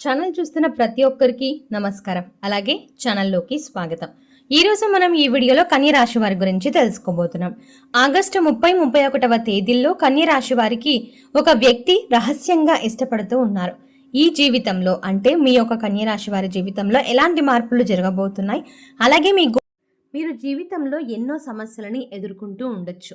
Channel చూస్తున్న ప్రతి ఒక్కరికి నమస్కారం. అలాగే ఛానల్లోకి స్వాగతం. ఈరోజు మనం ఈ వీడియోలో కన్యరాశి వారి గురించి తెలుసుకోబోతున్నాం. ఆగస్టు ముప్పై ముప్పై ఒకటవ తేదీల్లో కన్యరాశి వారికి ఒక వ్యక్తి రహస్యంగా ఇష్టపడుతూ ఉన్నారు. ఈ జీవితంలో అంటే మీ యొక్క కన్యరాశి వారి జీవితంలో ఎలాంటి మార్పులు జరగబోతున్నాయి? అలాగే మీ మీరు జీవితంలో ఎన్నో సమస్యలని ఎదుర్కొంటూ ఉండొచ్చు.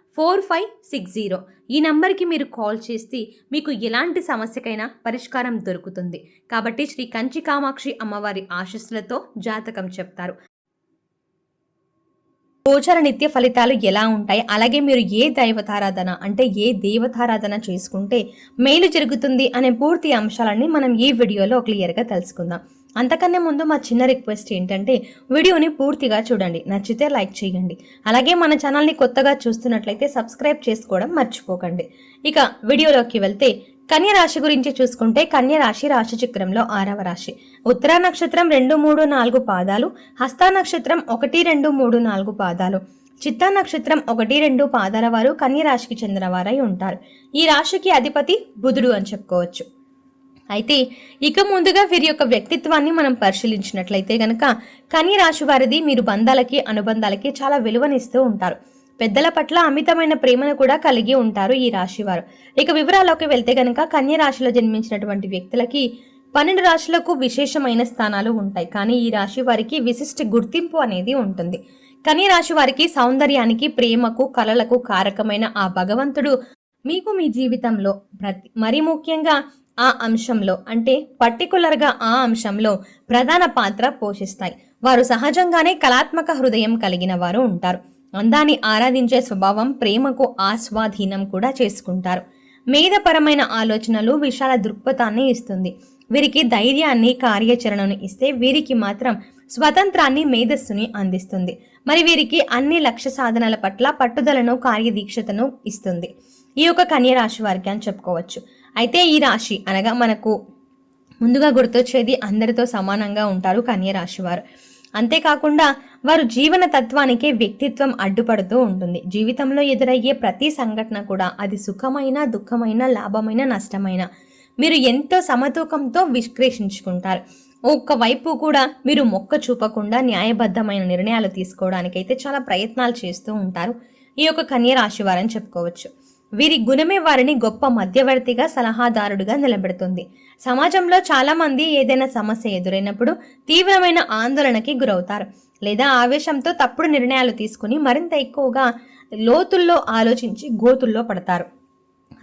four five six zero. ఈ నంబర్కి మీరు కాల్ చేస్తే మీకు ఎలాంటి సమస్యకైనా పరిష్కారం దొరుకుతుంది. కాబట్టి శ్రీ కంచి కామాక్షి అమ్మవారి ఆశస్సులతో జాతకం చెప్తారు. గోచర నిత్య ఫలితాలు ఎలా ఉంటాయి? అలాగే మీరు ఏ దైవతారాధన అంటే ఏ దేవతారాధన చేసుకుంటే మేలు జరుగుతుంది అనే పూర్తి అంశాలన్నీ మనం ఈ వీడియోలో క్లియర్గా తెలుసుకుందాం. అంతకన్నా ముందు మా చిన్న రిక్వెస్ట్ ఏంటంటే వీడియోని పూర్తిగా చూడండి. నచ్చితే లైక్ చేయండి. అలాగే మన ఛానల్ని కొత్తగా చూస్తున్నట్లయితే సబ్స్క్రైబ్ చేసుకోవడం మర్చిపోకండి. ఇక వీడియోలోకి వెళ్తే కన్య రాశి గురించి చూసుకుంటే కన్య రాశి రాశి చక్రంలో ఆరవ రాశి. ఉత్తరా నక్షత్రం రెండు మూడు నాలుగు పాదాలు హస్తా నక్షత్రం ఒకటి రెండు మూడు నాలుగు పాదాలు. చిత్తా నక్షత్రం ఒకటి రెండు పాదాల వారు కన్య రాశికి చెందిన వారై ఉంటారు. ఈ రాశికి అధిపతి బుధుడు అని చెప్పుకోవచ్చు. అయితే ఇక ముందుగా వీరి యొక్క వ్యక్తిత్వాన్ని మనం పరిశీలించినట్లయితే గనక కన్య రాశి వారిది మీరు బంధాలకి అనుబంధాలకి చాలా విలువనిస్తూ ఉంటారు. పెద్దల పట్ల అమితమైన ప్రేమను కూడా కలిగి ఉంటారు ఈ రాశి వారు. ఇక వివరాల్లోకి వెళ్తే గనక కన్య రాశిలో జన్మించినటువంటి వ్యక్తులకి పన్నెండు రాశులకు విశేషమైన స్థానాలు ఉంటాయి. కానీ ఈ రాశి వారికి విశిష్ట గుర్తింపు అనేది ఉంటుంది. కన్య రాశి వారికి సౌందర్యానికి ప్రేమకు కలలకు కారకమైన ఆ భగవంతుడు మీకు మీ జీవితంలో ప్రతి మరి ముఖ్యంగా ఆ అంశంలో అంటే పర్టికులర్గా ఆ అంశంలో ప్రధాన పాత్ర పోషిస్తాయి. వారు సహజంగానే కళాత్మక హృదయం కలిగిన వారు ఉంటారు. అందాన్ని ఆరాధించే స్వభావం ప్రేమకు ఆస్వాధీనం కూడా చేసుకుంటారు. మేధపరమైన ఆలోచనలు విశాల దృక్పథాన్ని ఇస్తుంది. వీరికి ధైర్యాన్ని కార్యాచరణను ఇస్తే వీరికి మాత్రం స్వతంత్రాన్ని మేధస్సుని అందిస్తుంది. మరి వీరికి అన్ని లక్ష్య సాధనల పట్ల పట్టుదలను కార్యదీక్షతను ఇస్తుంది. ఈ యొక్క కన్యరాశి వారికి అని చెప్పుకోవచ్చు. అయితే ఈ రాశి అనగా మనకు ముందుగా గుర్తొచ్చేది అందరితో సమానంగా ఉంటారు కన్యరాశి వారు. అంతేకాకుండా వారు జీవన తత్వానికే వ్యక్తిత్వం అడ్డుపడుతూ ఉంటుంది. జీవితంలో ఎదురయ్యే ప్రతి సంఘటన కూడా అది సుఖమైన దుఃఖమైన లాభమైన నష్టమైన మీరు ఎంతో సమతూకంతో విశ్లేషించుకుంటారు. ఒక్కవైపు కూడా మీరు మొక్క చూపకుండా న్యాయబద్ధమైన నిర్ణయాలు తీసుకోవడానికైతే చాలా ప్రయత్నాలు చేస్తూ ఉంటారు. ఈ యొక్క కన్యరాశి వారని చెప్పుకోవచ్చు. వీరి గుణమే వారిని గొప్ప మధ్యవర్తిగా సలహాదారుడిగా నిలబెడుతుంది. సమాజంలో చాలామంది ఏదైనా సమస్య ఎదురైనప్పుడు తీవ్రమైన ఆందోళనకి గురవుతారు. లేదా ఆవేశంతో తప్పుడు నిర్ణయాలు తీసుకుని మరింత ఎక్కువగా లోతుల్లో ఆలోచించి గోతుల్లో పడతారు.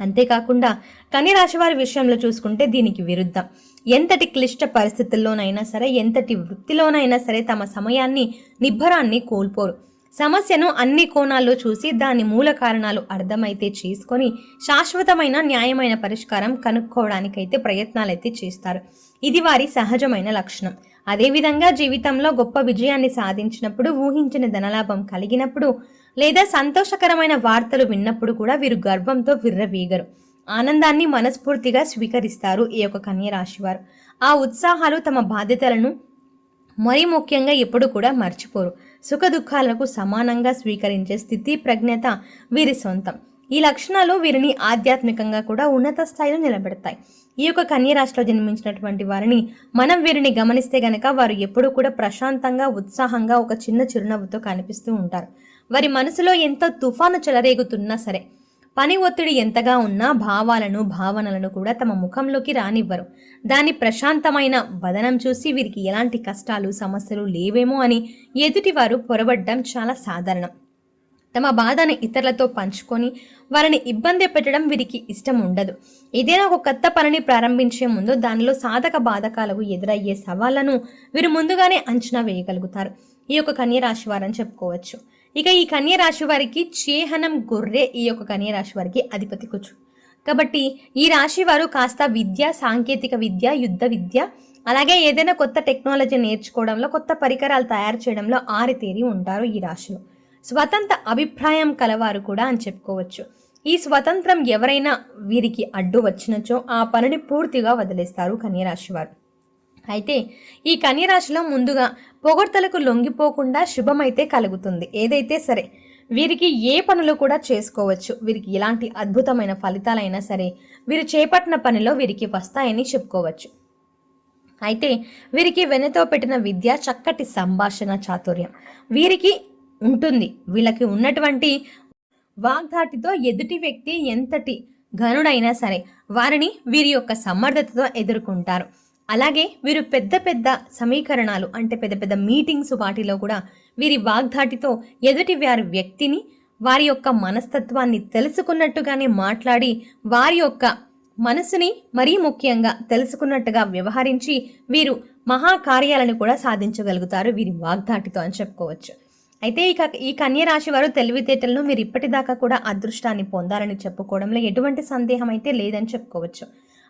అంతేకాకుండా కన్య వారి విషయంలో చూసుకుంటే దీనికి విరుద్ధం. ఎంతటి క్లిష్ట పరిస్థితుల్లోనైనా సరే ఎంతటి వృత్తిలోనైనా సరే తమ సమయాన్ని నిబ్బరాన్ని కోల్పోరు. సమస్యను అన్ని కోణాల్లో చూసి దాని మూల కారణాలు అర్థమైతే చేసుకొని శాశ్వతమైన న్యాయమైన పరిష్కారం కనుక్కోవడానికైతే ప్రయత్నాలైతే చేస్తారు. ఇది వారి సహజమైన లక్షణం. అదేవిధంగా జీవితంలో గొప్ప విజయాన్ని సాధించినప్పుడు ఊహించిన ధనలాభం కలిగినప్పుడు లేదా సంతోషకరమైన వార్తలు విన్నప్పుడు కూడా వీరు గర్వంతో విర్రవీగరు. ఆనందాన్ని మనస్ఫూర్తిగా స్వీకరిస్తారు ఈ యొక్క కన్య ఆ ఉత్సాహాలు తమ బాధ్యతలను మరీ ముఖ్యంగా ఎప్పుడు కూడా మర్చిపోరు. సుఖ దుఃఖాలకు సమానంగా స్వీకరించే స్థితి ప్రజ్ఞత వీరి సొంతం. ఈ లక్షణాలు వీరిని ఆధ్యాత్మికంగా కూడా ఉన్నత స్థాయిలో నిలబెడతాయి. ఈ యొక్క కన్యరాశిలో జన్మించినటువంటి వారిని మనం వీరిని గమనిస్తే గనక వారు ఎప్పుడూ కూడా ప్రశాంతంగా ఉత్సాహంగా ఒక చిన్న చిరునవ్వుతో కనిపిస్తూ ఉంటారు. వారి మనసులో ఎంతో తుఫాను చెలరేగుతున్నా సరే పని ఒత్తిడి ఎంతగా ఉన్నా భావాలను భావనలను కూడా తమ ముఖంలోకి రానివ్వరు. దాని ప్రశాంతమైన వదనం చూసి వీరికి ఎలాంటి కష్టాలు సమస్యలు లేవేమో అని ఎదుటివారు పొరబడ్డం చాలా సాధారణం. తమ బాధను ఇతరులతో పంచుకొని వారిని ఇబ్బంది పెట్టడం వీరికి ఇష్టం ఉండదు. ఏదైనా ఒక కొత్త పనిని ప్రారంభించే ముందు దానిలో సాధక బాధకాలకు ఎదురయ్యే సవాళ్ళను వీరు ముందుగానే అంచనా వేయగలుగుతారు. ఈ యొక్క కన్యరాశి వారని చెప్పుకోవచ్చు. ఇక ఈ కన్య రాశి వారికి చేహనం గొర్రె ఈ యొక్క కన్య రాశి వారికి అధిపతి కూర్చు కాబట్టి ఈ రాశి వారు కాస్త విద్య సాంకేతిక విద్య యుద్ధ విద్య అలాగే ఏదైనా కొత్త టెక్నాలజీ నేర్చుకోవడంలో కొత్త పరికరాలు తయారు చేయడంలో ఆరితేరి ఉంటారు ఈ రాశిలో. స్వతంత్ర అభిప్రాయం కలవారు కూడా అని చెప్పుకోవచ్చు. ఈ స్వతంత్రం ఎవరైనా వీరికి అడ్డు వచ్చినచో ఆ పనిని పూర్తిగా వదిలేస్తారు కన్యరాశి వారు. అయితే ఈ కన్యరాశిలో ముందుగా పొగడ్తలకు లొంగిపోకుండా శుభమైతే కలుగుతుంది. ఏదైతే సరే వీరికి ఏ పనులు కూడా చేసుకోవచ్చు. వీరికి ఎలాంటి అద్భుతమైన ఫలితాలైనా సరే వీరు చేపట్టిన పనిలో వీరికి వస్తాయని చెప్పుకోవచ్చు. అయితే వీరికి వెనతో పెట్టిన విద్య చక్కటి సంభాషణ చాతుర్యం. వీరికి ఉంటుంది. వీళ్ళకి ఉన్నటువంటి వాగ్దాటితో ఎదుటి వ్యక్తి ఎంతటి ఘనుడైనా సరే వారిని వీరి యొక్క సమర్థతతో ఎదుర్కొంటారు. అలాగే వీరు పెద్ద పెద్ద సమీకరణాలు అంటే పెద్ద పెద్ద మీటింగ్స్ వాటిలో కూడా వీరి వాగ్ధాటితో ఎదుటి వారి వ్యక్తిని వారి యొక్క మనస్తత్వాన్ని తెలుసుకున్నట్టుగానే మాట్లాడి వారి యొక్క మనసుని మరీ ముఖ్యంగా తెలుసుకున్నట్టుగా వ్యవహరించి వీరు మహాకార్యాలను కూడా సాధించగలుగుతారు వీరి వాగ్దాటితో అని చెప్పుకోవచ్చు. అయితే ఇక ఈ కన్యరాశి వారు తెలివితేటలను మీరు ఇప్పటిదాకా కూడా అదృష్టాన్ని పొందాలని చెప్పుకోవడంలో ఎటువంటి సందేహం అయితే లేదని చెప్పుకోవచ్చు.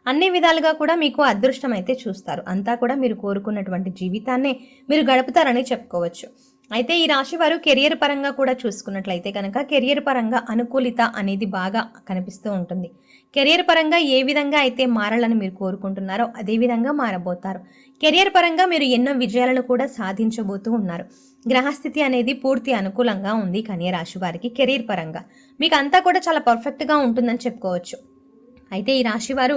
అన్ని విధాలుగా కూడా మీకు అదృష్టం అయితే చూస్తారు. అంతా కూడా మీరు కోరుకున్నటువంటి జీవితాన్నే మీరు గడుపుతారని చెప్పుకోవచ్చు. అయితే ఈ రాశి వారు కెరియర్ పరంగా కూడా చూసుకున్నట్లయితే కనుక కెరియర్ పరంగా అనుకూలిత అనేది బాగా కనిపిస్తూ ఉంటుంది. కెరియర్ పరంగా ఏ విధంగా అయితే మారాలని మీరు కోరుకుంటున్నారో అదే విధంగా మారబోతారు. కెరియర్ పరంగా మీరు ఎన్నో విజయాలను కూడా సాధించబోతూ ఉన్నారు. గ్రహస్థితి అనేది పూర్తి అనుకూలంగా ఉంది కన్య రాశి వారికి కెరీర్ పరంగా. మీకు అంతా కూడా చాలా పర్ఫెక్ట్గా ఉంటుందని చెప్పుకోవచ్చు. అయితే ఈ రాశివారు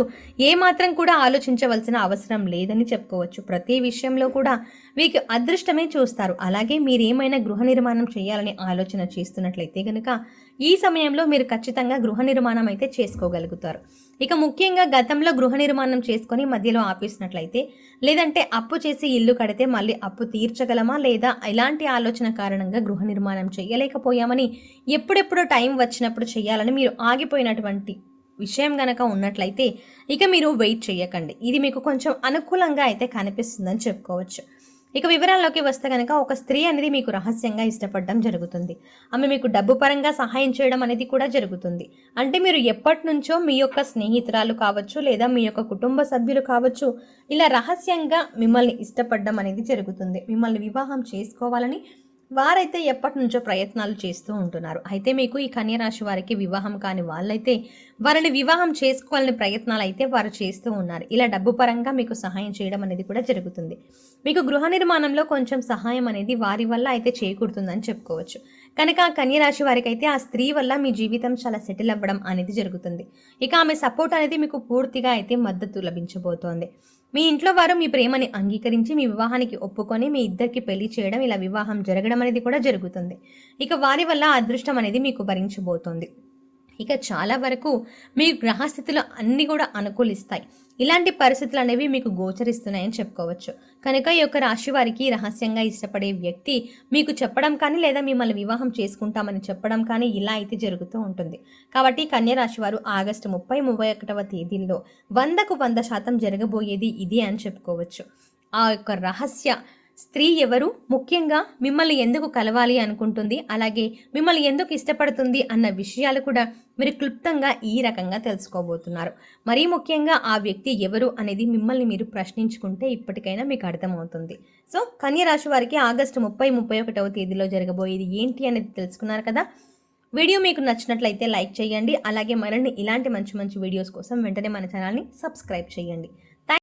ఏమాత్రం కూడా ఆలోచించవలసిన అవసరం లేదని చెప్పుకోవచ్చు. ప్రతి విషయంలో కూడా మీకు అదృష్టమే చూస్తారు. అలాగే మీరు ఏమైనా గృహ నిర్మాణం చేయాలని ఆలోచన చేస్తున్నట్లయితే కనుక ఈ సమయంలో మీరు ఖచ్చితంగా గృహ నిర్మాణం అయితే చేసుకోగలుగుతారు. ఇక ముఖ్యంగా గతంలో గృహ నిర్మాణం చేసుకొని మధ్యలో ఆపేసినట్లయితే లేదంటే అప్పు చేసి ఇల్లు కడితే మళ్ళీ అప్పు తీర్చగలమా లేదా ఇలాంటి ఆలోచన కారణంగా గృహ నిర్మాణం చేయలేకపోయామని ఎప్పుడెప్పుడు టైం వచ్చినప్పుడు చేయాలని మీరు ఆగిపోయినటువంటి విషయం గనక ఉన్నట్లయితే ఇక మీరు వెయిట్ చేయకండి ఇది మీకు కొంచెం అనుకూలంగా అయితే కనిపిస్తుందని చెప్పుకోవచ్చు. ఇక వివరాల్లోకి వస్తే కనుక ఒక స్త్రీ అనేది మీకు రహస్యంగా ఇష్టపడడం జరుగుతుంది. ఆమె మీకు డబ్బు పరంగా సహాయం చేయడం అనేది కూడా జరుగుతుంది. అంటే మీరు ఎప్పటి నుంచో మీ యొక్క స్నేహితురాలు కావచ్చు లేదా మీ యొక్క కుటుంబ సభ్యులు కావచ్చు ఇలా రహస్యంగా మిమ్మల్ని ఇష్టపడడం అనేది జరుగుతుంది. మిమ్మల్ని వివాహం చేసుకోవాలని వారైతే ఎప్పటి నుంచో ప్రయత్నాలు చేస్తూ ఉంటున్నారు. అయితే మీకు ఈ కన్యరాశి వారికి వివాహం కాని వాళ్ళైతే వారిని వివాహం చేసుకోవాలని ప్రయత్నాలు అయితే వారు చేస్తూ ఉన్నారు. ఇలా డబ్బు పరంగా మీకు సహాయం చేయడం అనేది కూడా జరుగుతుంది. మీకు గృహ నిర్మాణంలో కొంచెం సహాయం అనేది వారి వల్ల అయితే చేకూరుతుందని చెప్పుకోవచ్చు. కనుక ఆ కన్యరాశి వారికి అయితే ఆ స్త్రీ వల్ల మీ జీవితం చాలా సెటిల్ అవ్వడం అనేది జరుగుతుంది. ఇక ఆమె సపోర్ట్ అనేది మీకు పూర్తిగా అయితే మద్దతు లభించబోతోంది. మీ ఇంట్లో వారు మీ ప్రేమని అంగీకరించి మీ వివాహానికి ఒప్పుకొని మీ ఇద్దరికి పెళ్ళి చేయడం ఇలా వివాహం జరగడం అనేది కూడా జరుగుతుంది. ఇక వారి వల్ల అదృష్టం అనేది మీకు భరించబోతోంది. ఇక చాలా వరకు మీ గ్రహస్థితులు అన్నీ కూడా అనుకూలిస్తాయి. ఇలాంటి పరిస్థితులు అనేవి మీకు గోచరిస్తున్నాయని చెప్పుకోవచ్చు. కనుక ఈ యొక్క రాశి వారికి రహస్యంగా ఇష్టపడే వ్యక్తి మీకు చెప్పడం కానీ లేదా మిమ్మల్ని వివాహం చేసుకుంటామని చెప్పడం కానీ ఇలా అయితే జరుగుతూ ఉంటుంది. కాబట్టి కన్య రాశి వారు ఆగస్టు ముప్పై ముప్పై ఒకటవ తేదీల్లో వందకు వంద శాతం జరగబోయేది ఇదే అని చెప్పుకోవచ్చు. ఆ యొక్క రహస్య స్త్రీ ఎవరు? ముఖ్యంగా మిమ్మల్ని ఎందుకు కలవాలి అనుకుంటుంది? అలాగే మిమ్మల్ని ఎందుకు ఇష్టపడుతుంది? అన్న విషయాలు కూడా మీరు క్లుప్తంగా ఈ రకంగా తెలుసుకోబోతున్నారు. మరీ ముఖ్యంగా ఆ వ్యక్తి ఎవరు అనేది మిమ్మల్ని మీరు ప్రశ్నించుకుంటే ఇప్పటికైనా మీకు అర్థమవుతుంది. సో కన్యరాశి వారికి ఆగస్టు ముప్పై ముప్పై ఒకటవ తేదీలో జరగబోయేది ఏంటి అనేది తెలుసుకున్నారు కదా? వీడియో మీకు నచ్చినట్లయితే లైక్ చేయండి. అలాగే మరిన్ని ఇలాంటి మంచి మంచి వీడియోస్ కోసం వెంటనే మన ఛానల్ని సబ్స్క్రైబ్ చేయండి.